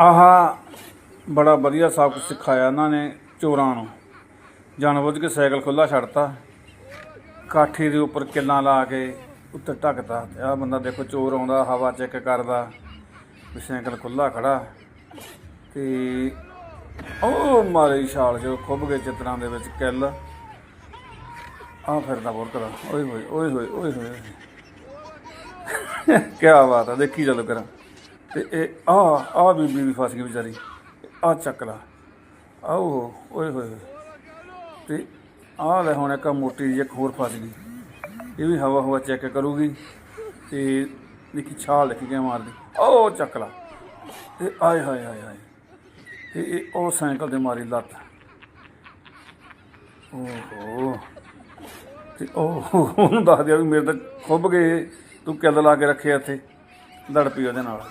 ਆਹ ਬੜਾ ਵਧੀਆ ਸਬਕ ਸਿਖਾਇਆ ਇਹਨਾਂ ਨੇ ਚੋਰਾਂ ਨੂੰ। ਜਾਣਬੁੱਝ ਕੇ ਸਾਈਕਲ ਖੁੱਲਾ ਛੱਡਤਾ। ਕਾਠੀ ਦੇ ਉੱਪਰ ਕਿੱਲਾਂ ਲਾ ਕੇ ਉੱਤੇ ਢੱਕਤਾ। ਤੇ ਆਹ ਬੰਦਾ ਦੇਖੋ ਚੋਰ ਆਉਂਦਾ, ਹਵਾ ਚੈੱਕ ਕਰਦਾ, ਵੀ ਸਾਈਕਲ ਖੁੱਲਾ ਖੜਾ। ਤੇ ਉਹ ਮਾਰੇ ਛਾਲ ਜੋ ਖੁੱਭ ਗਏ ਚਿੱਤਰਾਂ ਦੇ ਵਿੱਚ ਕਿੱਲ। ਆ ਫਿਰਦਾ ਬੁਰਕਦਾ। ਓਏ ਹੋਏ ਓਏ ਹੋਏ ਓਏ ਹੋਏ। ਕੀ ਬਾਤ ਆ, ਦੇਖੀ ਚਲੋ ਕਰਾਂ ਤੇ ਇਹ ਆ ਆ ਬੀਬੀ ਵੀ ਫਸ ਗਈ ਵਿਚਾਰੀ। ਆ ਚੱਕ ਲਾ। ਆਓ ਓਏ ਹੋਏ ਹੋਏ। ਤੇ ਆ ਲੈ ਹੁਣ ਇੱਕ ਮੋਟੀ ਜਿਹੀ ਇੱਕ ਹੋਰ ਫਸ ਗਈ। ਇਹ ਵੀ ਹਵਾ ਹਵਾ ਚੈੱਕ ਕਰੂਗੀ ਤੇ ਦੇਖੀ ਛਾਲ ਲਿਖ ਕੇ ਮਾਰਦੀ। ਉਹ ਚੱਕ ਲਾ। ਤੇ ਆਏ ਹਾਏ ਹਾਏ ਹਾਏ। ਤੇ ਇਹ ਉਹ ਸਾਈਕਲ ਤੇ ਮਾਰੀ ਲੱਤ। ਓਹੋ। ਤੇ ਉਹ ਉਹਨੂੰ ਦੱਸ ਦਿਆ ਵੀ ਮੇਰੇ ਤਾਂ ਖੁੱਭ ਗਏ। ਤੂੰ ਕਿੱਦ ਲਾ ਕੇ ਰੱਖਿਆ ਇੱਥੇ। ਲੜ ਪਈ ਉਹਦੇ ਨਾਲ।